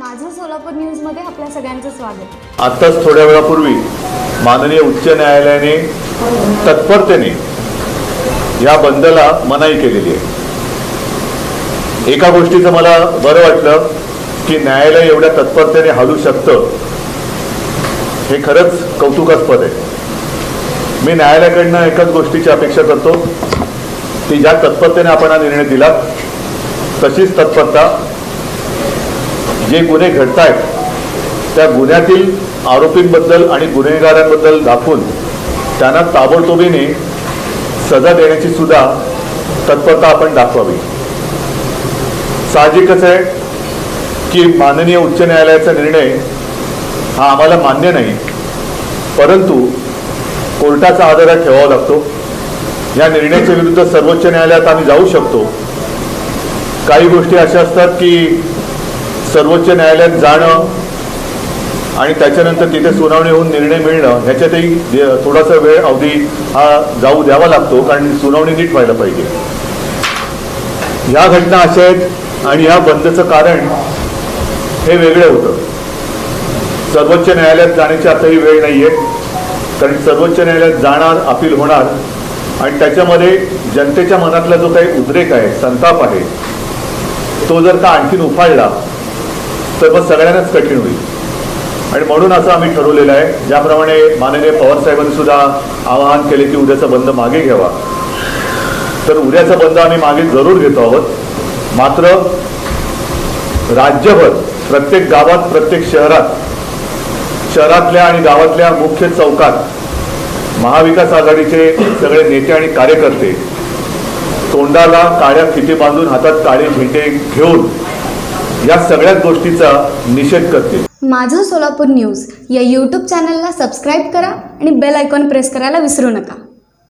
सोलापूर न्यूजमध्ये आपल्या सगळ्यांचं स्वागत. आत्ताच थोड्या वेळापूर्वी माननीय उच्च न्यायालयाने तत्परतेने या बंदला मनाई केलेली आहे. एका गोष्टीचं मला बरं वाटलं की न्यायालय एवढ्या तत्परतेने हलू शकतं हे खरंच कौतुकास्पद आहे. मी न्यायालयाकडनं एकच गोष्टीची अपेक्षा करतो की ज्या तत्परतेने आपण हा निर्णय दिला तशीच तत्परता जे गुन्हे घडत आहेत त्या गुन्ह्यातील आरोपींबद्दल आणि गुन्हेगारांबद्दल दाखवून त्यांना ताबडतोबीने सजा देण्याची सुद्धा तत्परता आपण दाखवावी. साहजिकच आहे की माननीय उच्च न्यायालयाचा निर्णय हा आम्हाला मान्य नाही परंतु कोर्टाचा आधार ठेवावा लागतो. या निर्णयाच्या विरुद्ध सर्वोच्च न्यायालयात आम्ही जाऊ शकतो. काही गोष्टी अशा असतात की सर्वोच्च न्यायालयात जाणं आणि त्याच्यानंतर तिथे सुनावणी होऊन निर्णय मिळणं ह्याच्यातही थोडासा वेळ अवधी हा जाऊ द्यावा लागतो कारण सुनावणी नीट व्हायला पाहिजे. ह्या घटना अशा आहेत आणि ह्या बंदचं कारण हे वेगळं होतं. सर्वोच्च न्यायालयात जाण्याची आताही वेळ नाही आहे कारण सर्वोच्च न्यायालयात जाणार अपील होणार आणि त्याच्यामध्ये जनतेच्या मनातला जो काही उद्रेक आहे संताप आहे तो जर का आणखीन उफाळला तर मग सगळ्यांनाच कठीण होईल. आणि म्हणून असं आम्ही ठरवलेलं आहे. ज्याप्रमाणे माननीय पवार साहेबांनी सुद्धा आवाहन केले की उद्याचा बंद मागे घ्यावा. तर उद्याचा बंद आम्ही मागे जरूर घेतो आहोत. मात्र राज्यभर प्रत्येक गावात प्रत्येक शहरात शहरातल्या आणि गावातल्या मुख्य चौकात महाविकास आघाडीचे सगळे नेते आणि कार्यकर्ते तोंडाला काळ्या फिती बांधून हातात काळे झेंडे घेऊन या सगळ्याच गोष्टीचा निषेध करतील. माझं सोलापूर न्यूज या यूट्यूब चॅनलला सबस्क्राईब करा आणि बेल आयकॉन प्रेस करायला विसरू नका.